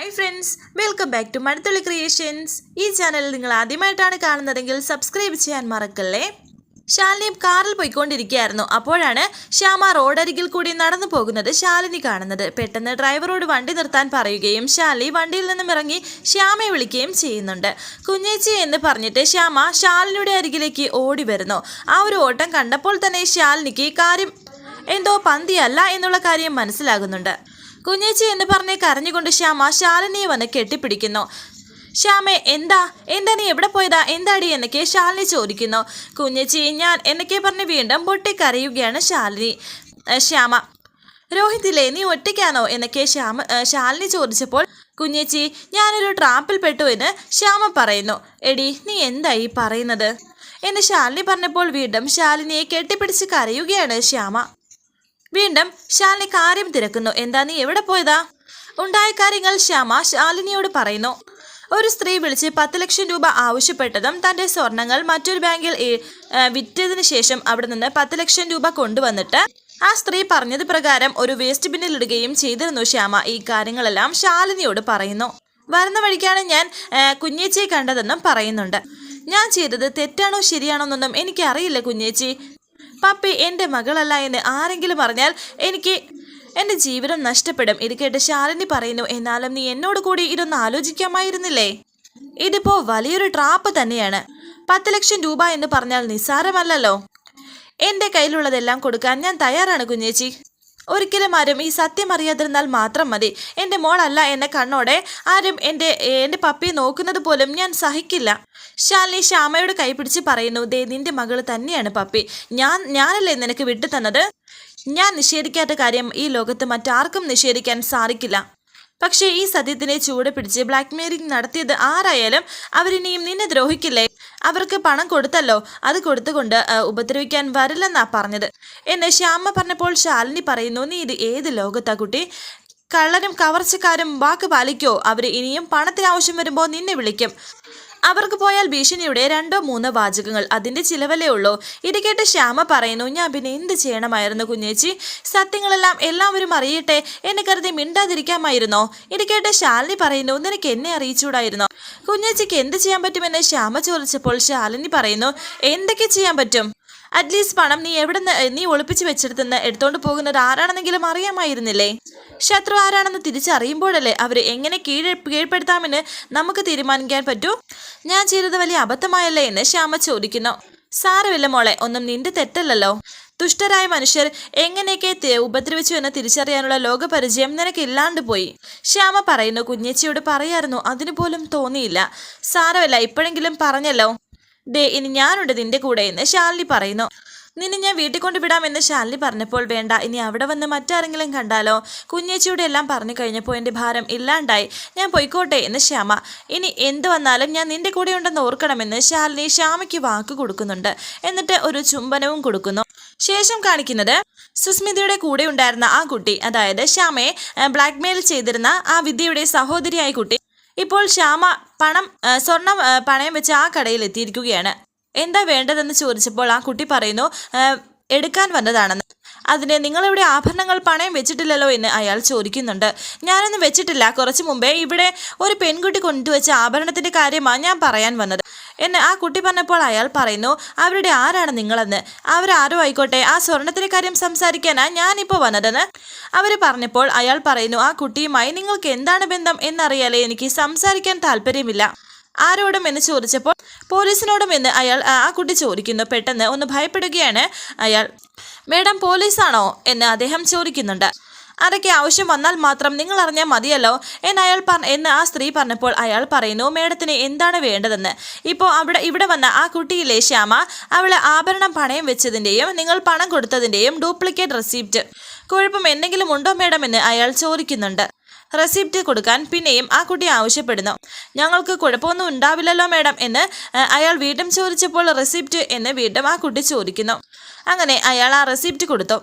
Hi friends welcome back to Mazhathulli creations ഈ channel നിങ്ങൾ ആദ്യമായിട്ടാണ് കാണുന്നതെങ്കിൽ സബ്സ്ക്രൈബ് ചെയ്യാൻ മറക്കല്ലേ? ശാലിനി കാറിൽ പോയിക്കൊണ്ടിരിക്കുകയായിരുന്നു. അപ്പോഴാണ് ശ്യാമ റോഡരികിൽ കൂടി നടന്നു പോകുന്നത് ശാലിനി കാണുന്നത്. പെട്ടെന്ന് ഡ്രൈവറോട് വണ്ടി നിർത്താൻ പറയുകയും ശാലി വണ്ടിയിൽ നിന്നും ഇറങ്ങി ശ്യാമയെ വിളിക്കുകയും ചെയ്യുന്നുണ്ട്. കുഞ്ഞേച്ചി എന്ന് പറഞ്ഞിട്ട് ശ്യാമ ശാലിനിയുടെ അരികിലേക്ക് ഓടി വരുന്നു. ആ ഒരു ഓട്ടം കണ്ടപ്പോൾ തന്നെ ശാലിനിക്ക് കാര്യം എന്തോ പന്തിയല്ല എന്നുള്ള കാര്യം മനസ്സിലാകുന്നുണ്ട്. കുഞ്ഞേച്ചി എന്ന് പറഞ്ഞ് കരഞ്ഞുകൊണ്ട് ശ്യാമ ശാലിനിയെ വന്ന് കെട്ടിപ്പിടിക്കുന്നു. ശ്യാമേ എന്താ? എന്താ നീ എവിടെ പോയതാ? എന്താടി എന്നൊക്കെ ശാലിനി ചോദിക്കുന്നു. കുഞ്ഞേച്ചി ഞാൻ എന്നൊക്കെ പറഞ്ഞ് വീണ്ടും പൊട്ടിക്കരയുകയാണ് ശാലിനി. ശ്യാമ രോഹിത്തില്ലേ നീ ഒറ്റയ്ക്കാണോ എന്നൊക്കെ ശ്യാമ ശാലിനി ചോദിച്ചപ്പോൾ കുഞ്ഞേച്ചി ഞാനൊരു ട്രാപ്പിൽ പെട്ടു എന്ന് ശ്യാമ പറയുന്നു. എടി നീ എന്തായി പറയുന്നത്? എന്ന് ശാലിനി പറഞ്ഞപ്പോൾ വീണ്ടും ശാലിനിയെ കെട്ടിപ്പിടിച്ച് കരയുകയാണ് ശ്യാമ. വീണ്ടും ശാലിനി കാര്യം തിരക്കുന്നു. എന്താ നീ എവിടെ പോയതാ? ഉണ്ടായ കാര്യങ്ങൾ ശ്യാമ ശാലിനിയോട് പറയുന്നു. ഒരു സ്ത്രീ വിളിച്ച് പത്ത് ലക്ഷം രൂപ ആവശ്യപ്പെട്ടതും തന്റെ സ്വർണങ്ങൾ മറ്റൊരു ബാങ്കിൽ വിറ്റതിന് ശേഷം അവിടെ നിന്ന് പത്ത് ലക്ഷം രൂപ കൊണ്ടുവന്നിട്ട് ആ സ്ത്രീ പറഞ്ഞത് പ്രകാരം ഒരു വേസ്റ്റ് ബിന്നിൽ ഇടുകയും ചെയ്തിരുന്നു ശ്യാമ. ഈ കാര്യങ്ങളെല്ലാം ശാലിനിയോട് പറയുന്നു. വരുന്ന വഴിക്കാണ് ഞാൻ കുഞ്ഞേച്ചിയെ കണ്ടതെന്നും പറയുന്നുണ്ട്. ഞാൻ ചെയ്തത് തെറ്റാണോ ശരിയാണോ എന്നൊന്നും എനിക്കറിയില്ല കുഞ്ഞേച്ചി. പപ്പി എന്റെ മകളല്ല എന്ന് ആരെങ്കിലും പറഞ്ഞാൽ എനിക്ക് എന്റെ ജീവിതം നഷ്ടപ്പെടും. ഇത് കേട്ട് ശാലിനി പറയുന്നു എന്നാലും നീ എന്നോട് കൂടി ഇതൊന്ന് ആലോചിക്കാമായിരുന്നില്ലേ? ഇതിപ്പോ വലിയൊരു ട്രാപ്പ് തന്നെയാണ്. പത്ത് ലക്ഷം രൂപ എന്ന് പറഞ്ഞാൽ നിസ്സാരമല്ലല്ലോ. എന്റെ കയ്യിലുള്ളതെല്ലാം കൊടുക്കാൻ ഞാൻ തയ്യാറാണ് കുഞ്ഞേച്ചി. ഒരിക്കലും ആരും ഈ സത്യം അറിയാതിരുന്നാൽ മാത്രം മതി. എന്റെ മോളല്ല എന്ന കണ്ണോടെ. ആരും എന്റെ എന്റെ പപ്പിയെ നോക്കുന്നത് പോലും ഞാൻ സഹിക്കില്ല. ശാലിനി ശ്യാമയുടെ കൈപിടിച്ച് പറയുന്നു ദേ നിന്റെ മകൾ തന്നെയാണ് പപ്പി. ഞാൻ ഞാനല്ലേ നിനക്ക് വിട്ടു തന്നത്? ഞാൻ നിഷേധിക്കാത്ത കാര്യം ഈ ലോകത്ത് മറ്റാർക്കും നിഷേധിക്കാൻ സാധിക്കില്ല. പക്ഷേ ഈ സത്യത്തിനെ ചൂട് പിടിച്ച് ബ്ലാക്ക്മെയിലിംഗ് നടത്തിയത് ആരായാലും അവരിനിയും നിന്നെ ദ്രോഹിക്കില്ലേ? അവർക്ക് പണം കൊടുത്തല്ലോ. അത് കൊടുത്തുകൊണ്ട് ഉപദ്രവിക്കാൻ വരില്ലെന്നാ പറഞ്ഞത്. എന്ന് ശ്യാമ പറഞ്ഞപ്പോൾ ശാലിനി പറയുന്നു നീ ഇത് ഏത് ലോകത്താ കുട്ടി? കള്ളനും കവർച്ചക്കാരും വാക്ക് പാലിക്കോ. അവർ ഇനിയും പണത്തിന് ആവശ്യം വരുമ്പോൾ നിന്നെ വിളിക്കും. അവർക്ക് പോയാൽ ഭീഷണിയുടെ രണ്ടോ മൂന്നോ വാചകങ്ങൾ അതിന്റെ ചിലവല്ലേ ഉള്ളൂ. ഇത് കേട്ട് ശ്യാമ പറയുന്നു ഞാൻ പിന്നെ എന്ത് ചെയ്യണമായിരുന്നു കുഞ്ഞേച്ചി? സത്യങ്ങളെല്ലാം എല്ലാവരും അറിയട്ടെ എന്നെ കരുതി മിണ്ടാതിരിക്കാമായിരുന്നോ? ഇത് കേട്ട് ശാലിനി പറയുന്നു നിനക്ക് എന്നെ അറിയിച്ചൂടായിരുന്നോ? കുഞ്ഞേച്ചിക്ക് എന്ത് ചെയ്യാൻ പറ്റുമെന്ന് ശ്യാമ ചോദിച്ചപ്പോൾ ശാലിനി പറയുന്നു എന്തൊക്കെ ചെയ്യാൻ പറ്റും? അറ്റ്ലീസ്റ്റ് പണം നീ എവിടെ നീ ഒളിപ്പിച്ച് വെച്ചെടുത്തുനിന്ന് എടുത്തോണ്ട് പോകുന്നത് ആരാണെന്നെങ്കിലും അറിയാമായിരുന്നില്ലേ? ശത്രു ആരാണെന്ന് തിരിച്ചറിയുമ്പോഴല്ലേ അവർ എങ്ങനെ കീഴ കീഴ്പ്പെടുത്താമെന്ന് നമുക്ക് തീരുമാനിക്കാൻ പറ്റൂ? ഞാൻ ചെയ്തത് വലിയ അബദ്ധമായല്ലേ എന്ന് ശ്യാമ ചോദിക്കുന്നു. സാരമില്ല മോളെ ഒന്നും നിന്റെ തെറ്റല്ലല്ലോ. ദുഷ്ടരായ മനുഷ്യർ എങ്ങനെയൊക്കെ ഉപദ്രവിച്ചു എന്ന് തിരിച്ചറിയാനുള്ള ലോകപരിചയം നിനക്കില്ലാണ്ട് പോയി. ശ്യാമ പറയുന്നു കുഞ്ഞേച്ചിയോട് പറയായിരുന്നു അതിനു പോലും തോന്നിയില്ല. സാരമില്ല ഇപ്പോഴെങ്കിലും പറഞ്ഞല്ലോ. ദേ ഇനി ഞാനുണ്ട് നിന്റെ കൂടെ എന്ന് ശാലിനി പറയുന്നു. നിന്നെ ഞാൻ വീട്ടിൽ കൊണ്ടുവിടാമെന്ന് ശാലിനി പറഞ്ഞപ്പോൾ വേണ്ട ഇനി അവിടെ വന്ന് മറ്റാരെങ്കിലും കണ്ടാലോ? കുഞ്ഞേച്ചിയുടെ എല്ലാം പറഞ്ഞു കഴിഞ്ഞപ്പോൾ എന്റെ ഭാരം ഇല്ലാണ്ടായി. ഞാൻ പൊയ്ക്കോട്ടെ എന്ന് ശ്യാമ ഇനി എന്ത് വന്നാലും ഞാൻ നിന്റെ കൂടെ ഉണ്ടെന്ന് ഓർക്കണമെന്ന് ശാലിനി ശ്യാമയ്ക്ക് വാക്ക് കൊടുക്കുന്നുണ്ട്. എന്നിട്ട് ഒരു ചുംബനവും കൊടുക്കുന്നു. ശേഷം കാണിക്കുന്നത് സുസ്മിതയുടെ കൂടെ ഉണ്ടായിരുന്ന ആ കുട്ടി അതായത് ശ്യാമയെ ബ്ലാക്ക്മെയിൽ ചെയ്തിരുന്ന ആ വിദ്യയുടെ സഹോദരിയായ കുട്ടി. ഇപ്പോൾ ശ്യാമ പണം സ്വർണം പണയം വെച്ച് ആ കടയിൽ എത്തിയിരിക്കുകയാണ്. എന്താ വേണ്ടതെന്ന് ചോദിച്ചപ്പോൾ ആ കുട്ടി പറയുന്നു എടുക്കാൻ വന്നതാണെന്ന്. അതിന് നിങ്ങളിവിടെ ആഭരണങ്ങൾ പണയം വെച്ചിട്ടില്ലല്ലോ എന്ന് അയാൾ ചോദിക്കുന്നുണ്ട്. ഞാനൊന്നും വെച്ചിട്ടില്ല. കുറച്ച് മുമ്പേ ഇവിടെ ഒരു പെൺകുട്ടി കൊണ്ടുവച്ച ആഭരണത്തിന്റെ കാര്യമാണ് ഞാൻ പറയാൻ വന്നത്. എന്ന് ആ കുട്ടി പറഞ്ഞപ്പോൾ അയാൾ പറയുന്നു അവരുടെ ആരാണ് നിങ്ങളെന്ന്? അവരാരോ ആയിക്കോട്ടെ ആ സ്വർണത്തിന്റെ കാര്യം സംസാരിക്കാനാ ഞാനിപ്പോൾ വന്നതെന്ന്? അവർ പറഞ്ഞപ്പോൾ അയാൾ പറയുന്നു ആ കുട്ടിയുമായി നിങ്ങൾക്ക് എന്താണ് ബന്ധം എന്നറിയാലേ എനിക്ക് സംസാരിക്കാൻ താല്പര്യമില്ല. ആരോടും എന്ന് ചോദിച്ചപ്പോൾ പോലീസിനോടും എന്ന് അയാൾ ആ കുട്ടി ചോദിക്കുന്നു പെട്ടെന്ന് ഒന്ന് ഭയപ്പെടുകയാണ്? അയാൾ മേഡം പോലീസാണോ? എന്ന് അദ്ദേഹം ചോദിക്കുന്നുണ്ട്. അതൊക്കെ ആവശ്യം വന്നാൽ മാത്രം നിങ്ങൾ അറിഞ്ഞാൽ മതിയല്ലോ എന്ന് അയാൾ പറ എന്ന് ആ സ്ത്രീ പറഞ്ഞപ്പോൾ അയാൾ പറയുന്നു മേഡത്തിന് എന്താണ് വേണ്ടതെന്ന്? ഇപ്പോൾ അവിടെ ഇവിടെ വന്ന ആ കുട്ടിയിലെ ശ്യാമ അവളെ ആഭരണം പണയം വെച്ചതിന്റെയും നിങ്ങൾ പണം കൊടുത്തതിന്റെയും ഡ്യൂപ്ലിക്കേറ്റ് റെസിപ്റ്റ്. കുഴപ്പം എന്തെങ്കിലും ഉണ്ടോ മേഡം എന്ന് അയാൾ ചോദിക്കുന്നുണ്ട്. റെസിപ്റ്റ് കൊടുക്കാൻ പിന്നെയും ആ കുട്ടി ആവശ്യപ്പെടുന്നു. ഞങ്ങൾക്ക് കുഴപ്പമൊന്നും ഉണ്ടാവില്ലല്ലോ മാഡം എന്ന് അയാൾ വീണ്ടും ചോദിച്ചപ്പോൾ റെസിപ്റ്റ് എന്ന് വീണ്ടും ആ കുട്ടി ചോദിക്കുന്നു. അങ്ങനെ അയാൾ ആ റെസിപ്റ്റ് കൊടുത്തു.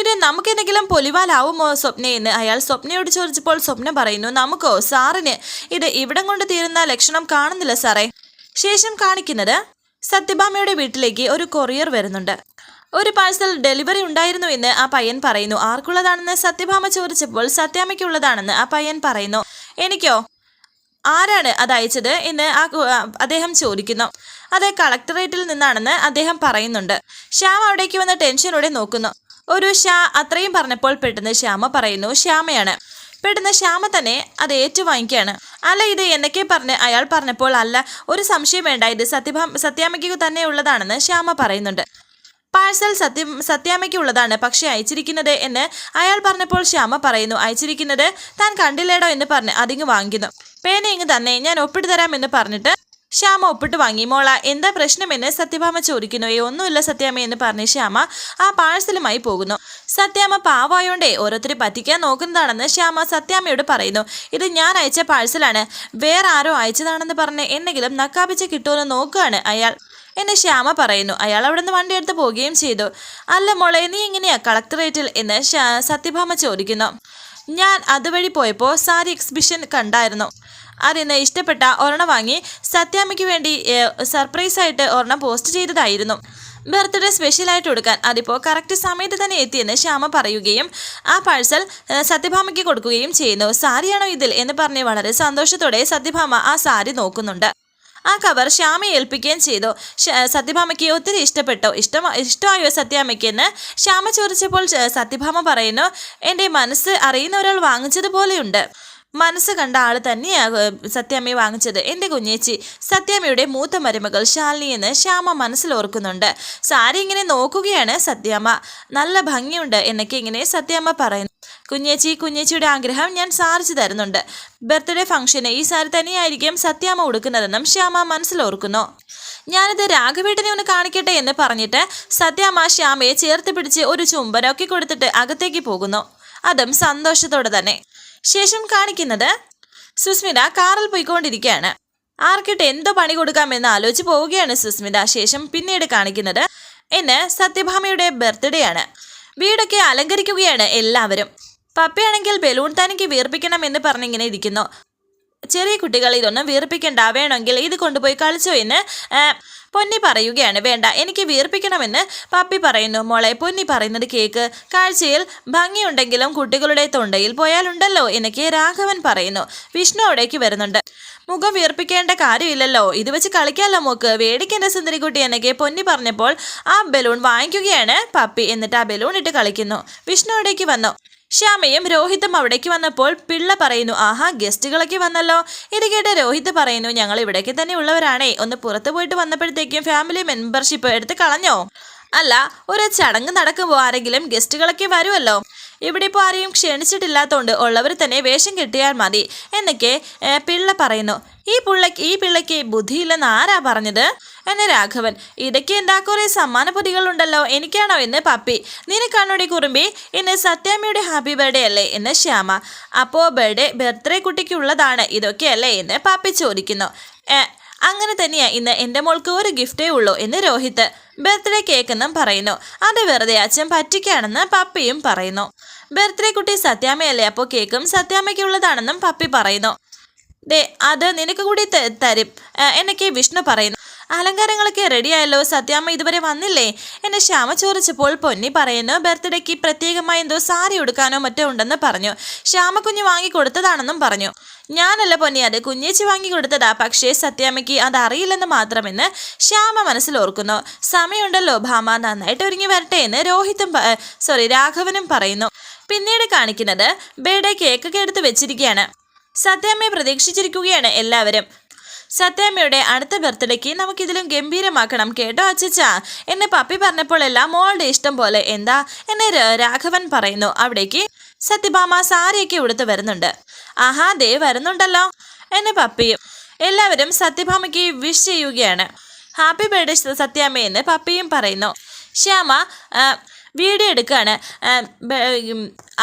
ഇത് നമുക്കെന്തെങ്കിലും പൊലിവാലാവുമോ സ്വപ്ന എന്ന് അയാൾ സ്വപ്നയോട് ചോദിച്ചപ്പോൾ സ്വപ്ന പറയുന്നു നമുക്കോ സാറിന്? ഇത് ഇവിടം കൊണ്ട് തീരുന്ന ലക്ഷണം കാണുന്നില്ല സാറേ. ശേഷം കാണിക്കുന്നത് സത്യഭാമയുടെ വീട്ടിലേക്ക് ഒരു കൊറിയർ വരുന്നുണ്ട്. ഒരു പാഴ്സൽ ഡെലിവറി ഉണ്ടായിരുന്നു എന്ന് ആ പയ്യൻ പറയുന്നു. ആർക്കുള്ളതാണെന്ന് സത്യഭാമ ചോദിച്ചപ്പോൾ സത്യാമയ്ക്കുള്ളതാണെന്ന് ആ പയ്യൻ പറയുന്നു. എനിക്കോ? ആരാണ് അത് അയച്ചത് എന്ന് ആ അദ്ദേഹം ചോദിക്കുന്നു. അത് കളക്ടറേറ്റിൽ നിന്നാണെന്ന് അദ്ദേഹം പറയുന്നുണ്ട്. ശ്യാം അവിടേക്ക് വന്ന് ടെൻഷനോടെ നോക്കുന്നു. ഒരു ഷാ അത്രയും പറഞ്ഞപ്പോൾ പെട്ടെന്ന് ശ്യാമ പറയുന്നു ശ്യാമയാണ്. പെട്ടെന്ന് ശ്യാമ തന്നെ അത് ഏറ്റുവാങ്ങിക്കുകയാണ്. അല്ല ഇത് എന്നൊക്കെ പറഞ്ഞ് അയാൾ പറഞ്ഞപ്പോൾ അല്ല ഒരു സംശയം വേണ്ട. ഇത് സത്യഭാ സത്യാമയ്ക്ക് തന്നെ ഉള്ളതാണെന്ന് ശ്യാമ പറയുന്നുണ്ട്. പാഴ്സൽ സത്യം സത്യാമ്മയ്ക്കുള്ളതാണ് പക്ഷേ അയച്ചിരിക്കുന്നത് എന്ന് അയാൾ പറഞ്ഞപ്പോൾ ശ്യാമ പറയുന്നു അയച്ചിരിക്കുന്നത് താൻ കണ്ടില്ലേടോ എന്ന് പറഞ്ഞ് അതിങ്ങ് വാങ്ങിക്കുന്നു. പേന ഇങ്ങ് തന്നെ ഞാൻ ഒപ്പിട്ട് തരാം എന്ന് പറഞ്ഞിട്ട് ശ്യാമ ഒപ്പിട്ട് വാങ്ങി. മോള എന്താ പ്രശ്നമെന്ന് സത്യഭാമ ചോദിക്കുന്നു. ഏ ഒന്നുമില്ല സത്യാമ്മ എന്ന് പറഞ്ഞ് ശ്യാമ ആ പാഴ്സലുമായി പോകുന്നു. സത്യാമ പാവായോണ്ടേ ഓരോരുത്തരെ പറ്റിക്കാൻ നോക്കുന്നതാണെന്ന് ശ്യാമ സത്യാമയോട് പറയുന്നു. ഇത് ഞാൻ അയച്ച പാഴ്സലാണ്. വേറെ ആരോ അയച്ചതാണെന്ന് പറഞ്ഞ് എന്തെങ്കിലും നക്കാപ്പിച്ച് കിട്ടുമെന്ന് നോക്കുകയാണ് അയാൾ. എന്നെ ശ്യാമ പറയുന്നു. അയാൾ അവിടെ നിന്ന് വണ്ടി എടുത്ത് പോവുകയും ചെയ്തു. അല്ല മോളെ നീ എങ്ങനെയാ കളക്ടറേറ്റിൽ എന്ന് സത്യഭാമ ചോദിക്കുന്നു. ഞാൻ അതുവഴി പോയപ്പോൾ സാരി എക്സിബിഷൻ കണ്ടായിരുന്നു. അതിന് ഇഷ്ടപ്പെട്ട ഒരെണ്ണം വാങ്ങി സത്യാമ്മയ്ക്ക് വേണ്ടി സർപ്രൈസായിട്ട് ഒരെണ്ണം പോസ്റ്റ് ചെയ്തതായിരുന്നു. ബർത്ത്ഡേ സ്പെഷ്യലായിട്ട് കൊടുക്കാൻ അതിപ്പോൾ കറക്റ്റ് സമയത്ത് തന്നെ എത്തിയെന്ന് ശ്യാമ പറയുകയും ആ പാഴ്സൽ സത്യഭാമയ്ക്ക് കൊടുക്കുകയും ചെയ്യുന്നു. സാരിയാണോ ഇതിൽ? എന്ന് പറഞ്ഞ് വളരെ സന്തോഷത്തോടെ സത്യഭാമ ആ സാരി നോക്കുന്നുണ്ട്. ആ കവർ ശ്യാമയെ ഏൽപ്പിക്കുകയും ചെയ്തു. സത്യഭാമയ്ക്ക് ഒത്തിരി ഇഷ്ടപ്പെട്ടു. ഇഷ്ടം ഇഷ്ടമായോ സത്യാമ്മയ്ക്കെന്ന് ശ്യാമ ചോദിച്ചപ്പോൾ സത്യഭാമ പറയുന്നു എന്റെ മനസ്സ് അറിയുന്ന ഒരാൾ വാങ്ങിച്ചതുപോലെയുണ്ട്. മനസ്സ് കണ്ട ആൾ തന്നെയാണ് സത്യാമ്മയെ വാങ്ങിച്ചത്. എന്റെ കുഞ്ഞേച്ചി സത്യാമ്മയുടെ മൂത്ത മരുമകൾ ശാലിനി എന്ന് ശ്യാമ മനസ്സിൽ ഓർക്കുന്നുണ്ട്. സാരി ഇങ്ങനെ നോക്കുകയാണ് സത്യാമ്മ. നല്ല ഭംഗിയുണ്ട് എന്നൊക്കെ ഇങ്ങനെ സത്യാമ്മ പറയുന്നു. കുഞ്ഞേച്ചി കുഞ്ഞേച്ചിയുടെ ആഗ്രഹം ഞാൻ സാധിച്ചു തരുന്നുണ്ട്. ബർത്ത്ഡേ ഫംഗ്ഷന് ഈ സാരി തന്നെയായിരിക്കും സത്യാമ്മ ഉടുക്കുന്നതെന്നും ശ്യാമ മനസ്സിലോർക്കുന്നു ഞാനിത് രാഘവേട്ടനെ ഒന്ന് കാണിക്കട്ടെ എന്ന് പറഞ്ഞിട്ട് സത്യാമ്മ ശ്യാമയെ ചേർത്ത് പിടിച്ച് ഒരു ചുംബനൊക്കെ കൊടുത്തിട്ട് അകത്തേക്ക് പോകുന്നു. അതും സന്തോഷത്തോടെ തന്നെ. ശേഷം കാണിക്കുന്നത് സുസ്മിത കാറിൽ പോയിക്കൊണ്ടിരിക്കുകയാണ്. ആർക്കിട്ട് എന്തോ പണി കൊടുക്കാമെന്ന് ആലോചിച്ച് പോവുകയാണ് സുസ്മിത. ശേഷം പിന്നീട് കാണിക്കുന്നത് ഇന്ന് സത്യഭാമയുടെ ബർത്ത്ഡേ ആണ്. വീടൊക്കെ അലങ്കരിക്കുകയാണ് എല്ലാവരും. പപ്പയാണെങ്കിൽ ബലൂൺ തനിക്ക് വീർപ്പിക്കണം എന്ന് പറഞ്ഞിങ്ങനെ ഇരിക്കുന്നു. ചെറിയ കുട്ടികൾ ഇതൊന്നും വീർപ്പിക്കണ്ട. വേണമെങ്കിൽ ഇത് കൊണ്ടുപോയി കളിച്ചോ എന്ന് പൊന്നി പറയുകയാണ് വേണ്ട എനിക്ക് വീർപ്പിക്കണമെന്ന് പപ്പി പറയുന്നു. മോളെ പൊന്നി പറയുന്നത് കേക്ക്. കാഴ്ചയിൽ ഭംഗിയുണ്ടെങ്കിലും കുട്ടികളുടെ തൊണ്ടയിൽ പോയാലുണ്ടല്ലോ എനിക്ക് രാഘവൻ പറയുന്നു. വിഷ്ണു അവിടേക്ക് വരുന്നുണ്ട്. മുഖം വീർപ്പിക്കേണ്ട കാര്യമില്ലല്ലോ. ഇത് വെച്ച് കളിക്കാമല്ലോ മോക്ക്. വേടിക്കേണ്ട സുന്ദരിക്കുട്ടി എന്നൊക്കെ പൊന്നി പറഞ്ഞപ്പോൾ ആ ബലൂൺ വാങ്ങിക്കുകയാണ് പപ്പി. എന്നിട്ട് ആ ബലൂൺ ഇട്ട് കളിക്കുന്നു. വിഷ്ണു അവിടേക്ക് വന്നു. ശ്യാമയും രോഹിതും അവിടേക്ക് വന്നപ്പോൾ പിള്ള പറയുന്നു ആഹാ ഗസ്റ്റുകളൊക്കെ വന്നല്ലോ. ഇത് കേട്ട് രോഹിത് പറയുന്നു ഞങ്ങൾ ഇവിടേക്ക് തന്നെ ഉള്ളവരാണേ ഒന്ന് പുറത്തു പോയിട്ട് വന്നപ്പോഴത്തേക്കും ഫാമിലി മെമ്പർഷിപ്പ് എടുത്ത് കളഞ്ഞോ? അല്ല ഒരു ചടങ്ങ് നടക്കുമ്പോൾ ആരെങ്കിലും ഗസ്റ്റുകളൊക്കെ വരുമല്ലോ. ഇവിടെ ഇപ്പോൾ ആരെയും ക്ഷണിച്ചിട്ടില്ലാത്തതുകൊണ്ട് ഉള്ളവർ തന്നെ വേഷം കെട്ടിയാൽ മതി. എന്നൊക്കെ പിള്ള പറയുന്നു. ഈ പിള്ളക്ക് ഈ പിള്ളയ്ക്ക് ബുദ്ധിയില്ലെന്ന് ആരാ പറഞ്ഞത്? എന്ന് രാഘവൻ ഇതൊക്കെ എന്താ കുറേ സമ്മാന പൊതികളുണ്ടല്ലോ? എനിക്കാണോ എന്ന് പപ്പി? നിനക്കാണോടി കുറുമ്പി ഇന്ന് സത്യാമ്മയുടെ ഹാപ്പി ബർത്ത്ഡേ അല്ലേ? എന്ന് ശ്യാമ. അപ്പോൾ ബർത്ത്ഡേ ബർത്ത്ഡേ കുട്ടിക്കുള്ളതാണ്. ഇതൊക്കെയല്ലേ എന്ന് പപ്പി ചോദിക്കുന്നു. അങ്ങനെ തന്നെയാ ഇന്ന് എന്റെ മോൾക്ക് ഒരു ഗിഫ്റ്റേ ഉള്ളൂ. എന്ന് രോഹിത് ബർത്ത്ഡേ കേക്ക് എന്നും പറയുന്നു. അത് വെറുതെ അച്ഛൻ പറ്റിക്കാണെന്ന് പപ്പിയും പറയുന്നു. ബർത്ത്ഡേ കുട്ടി സത്യാമ്മയല്ലേ? അപ്പോൾ കേക്കും സത്യാമ്മയ്ക്കുള്ളതാണെന്നും പപ്പി പറയുന്നു. ദേ അത് നിനക്ക് കൂടി തരും. എന്നൊക്കെ വിഷ്ണു പറയുന്നു. അലങ്കാരങ്ങളൊക്കെ റെഡിയായല്ലോ? സത്യാമ്മ ഇതുവരെ വന്നില്ലേ? എന്നെ ശ്യാമ ചോദിച്ചപ്പോൾ പൊന്നി പറയുന്നു ബർത്ത്ഡേക്ക് പ്രത്യേകമായി എന്തോ സാരി ഉടുക്കാനോ മറ്റോ ഉണ്ടെന്ന് പറഞ്ഞു. ശ്യാമക്കുഞ്ഞ് വാങ്ങി കൊടുത്തതാണെന്നും പറഞ്ഞു. ഞാനല്ല പൊന്നി അത് കുഞ്ഞേച്ചി വാങ്ങി കൊടുത്തതാ. പക്ഷേ സത്യാമ്മയ്ക്ക് അത് അറിയില്ലെന്ന് മാത്രമെന്ന് ശ്യാമ മനസ്സിൽ മനസ്സിലോർക്കുന്നു സമയമുണ്ടല്ലോ ഭാമ നന്നായിട്ട് ഒരുങ്ങി വരട്ടെ എന്ന് രോഹിത്തും സോറി രാഘവനും പറയുന്നു. പിന്നീട് കാണിക്കുന്നത് ബേഡേ കേക്കൊക്കെ എടുത്ത് വെച്ചിരിക്കുകയാണ്. സത്യാമ്മയെ പ്രതീക്ഷിച്ചിരിക്കുകയാണ് എല്ലാവരും. സത്യാമ്മയുടെ അടുത്ത ബർത്ത്ഡേക്ക് നമുക്കിതിലും ഗംഭീരമാക്കണം കേട്ടോ അച്ചച്ച എന്നെ പപ്പി പറഞ്ഞപ്പോഴെല്ലാം മോളുടെ ഇഷ്ടം പോലെ എന്താ? എന്നെ രാഘവൻ പറയുന്നു. അവിടേക്ക് സത്യഭാമ സാരിയൊക്കെ ഉടുത്ത് വരുന്നുണ്ട്. ആഹാ ദേ വരുന്നുണ്ടല്ലോ എന്നെ പപ്പിയും. എല്ലാവരും സത്യഭാമയ്ക്ക് വിഷ് ചെയ്യുകയാണ്. ഹാപ്പി ബർത്ത്ഡേ സത്യാമ്മ എന്ന് പപ്പിയും പറയുന്നു. ശ്യാമ വീഡിയോ എടുക്കുകയാണ്.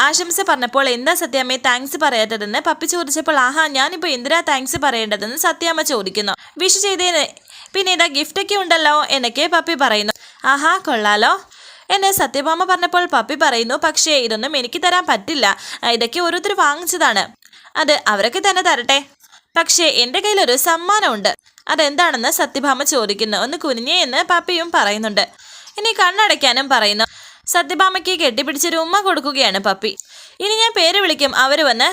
ആശംസ പറഞ്ഞപ്പോൾ എന്താ സത്യാമ്മയെ താങ്ക്സ് പറയാത്തതെന്ന്? പപ്പി ചോദിച്ചപ്പോൾ ആഹാ ഞാനിപ്പോൾ എന്തിനാ താങ്ക്സ് പറയേണ്ടതെന്ന്? സത്യാമ്മ ചോദിക്കുന്നു. വിഷ് ചെയ്തേന് പിന്നെ ഇതാ ഗിഫ്റ്റൊക്കെ ഉണ്ടല്ലോ എന്നൊക്കെ പപ്പി പറയുന്നു. ആഹാ കൊള്ളാലോ. എന്നെ സത്യഭാമ പറഞ്ഞപ്പോൾ പപ്പി പറയുന്നു പക്ഷേ ഇതൊന്നും എനിക്ക് തരാൻ പറ്റില്ല. ഇതൊക്കെ ഓരോരുത്തർ വാങ്ങിച്ചതാണ്. അത് അവരൊക്കെ തന്നെ തരട്ടെ. പക്ഷേ എന്റെ കയ്യിലൊരു സമ്മാനമുണ്ട്. അതെന്താണെന്ന് സത്യഭാമ ചോദിക്കുന്നു. ഒന്ന് കുനിഞ്ഞേ എന്ന് പപ്പിയും പറയുന്നുണ്ട്. ഇനി കണ്ണടയ്ക്കാനും പറയുന്നു. സത്യഭാമയ്ക്ക് കെട്ടിപ്പിടിച്ചൊരു ഉമ്മ കൊടുക്കുകയാണ് പപ്പി. ഇനി ഞാൻ പേര് വിളിക്കും. അവർ വന്ന്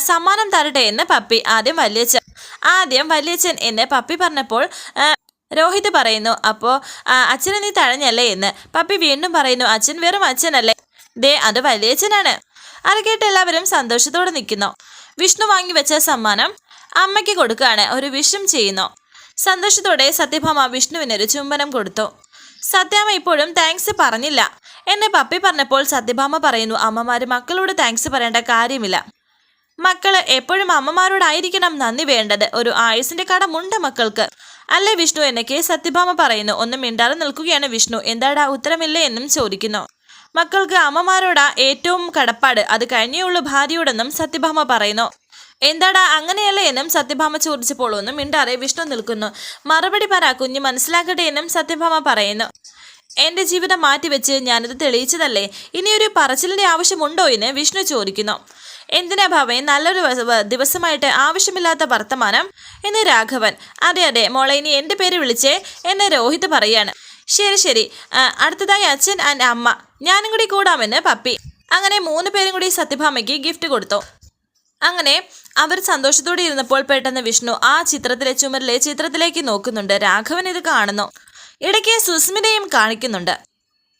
സമ്മാനം തരട്ടെ എന്ന് പപ്പി. ആദ്യം വല്യച്ഛൻ ആദ്യം വല്യച്ഛൻ എന്ന് പപ്പി പറഞ്ഞപ്പോൾ രോഹിത് പറയുന്നു അപ്പോൾ അച്ഛനെ നീ തഴഞ്ഞല്ലേ എന്ന്? പപ്പി വീണ്ടും പറയുന്നു അച്ഛൻ വെറും അച്ഛനല്ലേ? ദേ അത് വലിയച്ഛനാണ്. അത് കേട്ട് എല്ലാവരും സന്തോഷത്തോടെ നിൽക്കുന്നു. വിഷ്ണു വാങ്ങിവെച്ച സമ്മാനം അമ്മയ്ക്ക് കൊടുക്കുകയാണ് ഒരു വിഷും ചെയ്യുന്നു. സന്തോഷത്തോടെ സത്യഭാമ വിഷ്ണുവിനൊരു ചുംബനം കൊടുത്തു. സത്യാമ്മ ഇപ്പോഴും താങ്ക്സ് പറഞ്ഞില്ല. എന്നെ പപ്പി പറഞ്ഞപ്പോൾ സത്യഭാമ പറയുന്നു അമ്മമാര് മക്കളോട് താങ്ക്സ് പറയേണ്ട കാര്യമില്ല. മക്കൾ എപ്പോഴും അമ്മമാരോടായിരിക്കണം നന്ദി വേണ്ടത്. ഒരു ആയുസിന്റെ കടമുണ്ട് മക്കൾക്ക്. അല്ലേ വിഷ്ണു എന്നൊക്കെ സത്യഭാമ പറയുന്നു. ഒന്നും മിണ്ടാതെ നിൽക്കുകയാണ് വിഷ്ണു. എന്താടാ ഉത്തരമില്ലേ എന്നും ചോദിക്കുന്നു. മക്കൾക്ക് അമ്മമാരോടാ ഏറ്റവും കടപ്പാട്. അത് കഴിഞ്ഞേയുള്ളൂ ഭാര്യയോടെന്നും സത്യഭാമ പറയുന്നു. എന്താടാ അങ്ങനെയല്ലേ എന്നും സത്യഭാമ ചോദിച്ചപ്പോൾ ഒന്നും മിണ്ടാതെ വിഷ്ണു നിൽക്കുന്നു. മറുപടി പറ കുഞ്ഞ് മനസ്സിലാക്കട്ടെ എന്നും സത്യഭാമ പറയുന്നു. എന്റെ ജീവിതം മാറ്റിവെച്ച് ഞാനിത് തെളിയിച്ചതല്ലേ? ഇനിയൊരു പറച്ചിലിന്റെ ആവശ്യമുണ്ടോ എന്ന് വിഷ്ണു ചോദിക്കുന്നു. എന്തിനാ ഭാവേ? നല്ലൊരു ദിവസമായിട്ട് ആവശ്യമില്ലാത്ത വർത്തമാനം. എന്ന് രാഘവൻ. അതെ അതെ മോളെ ഇനി എന്റെ പേര് വിളിച്ചേ എന്നെ രോഹിത് പറയാണ്. ശരി ശരി. അടുത്തതായി അച്ഛൻ ആൻഡ് അമ്മ. ഞാനും കൂടി കൂടാമെന്ന് പപ്പി. അങ്ങനെ മൂന്ന് പേരും കൂടി സത്യഭാമയ്ക്ക് ഗിഫ്റ്റ് കൊടുത്തു. അങ്ങനെ അവർ സന്തോഷത്തോടെ ഇരുന്നപ്പോൾ പെട്ടെന്ന് വിഷ്ണു ആ ചിത്രത്തിലെ ചുമരിലെ ചിത്രത്തിലേക്ക് നോക്കുന്നുണ്ട്. രാഘവൻ ഇത് കാണുന്നു. ഇടയ്ക്ക് സുസ്മിതയും കാണിക്കുന്നുണ്ട്.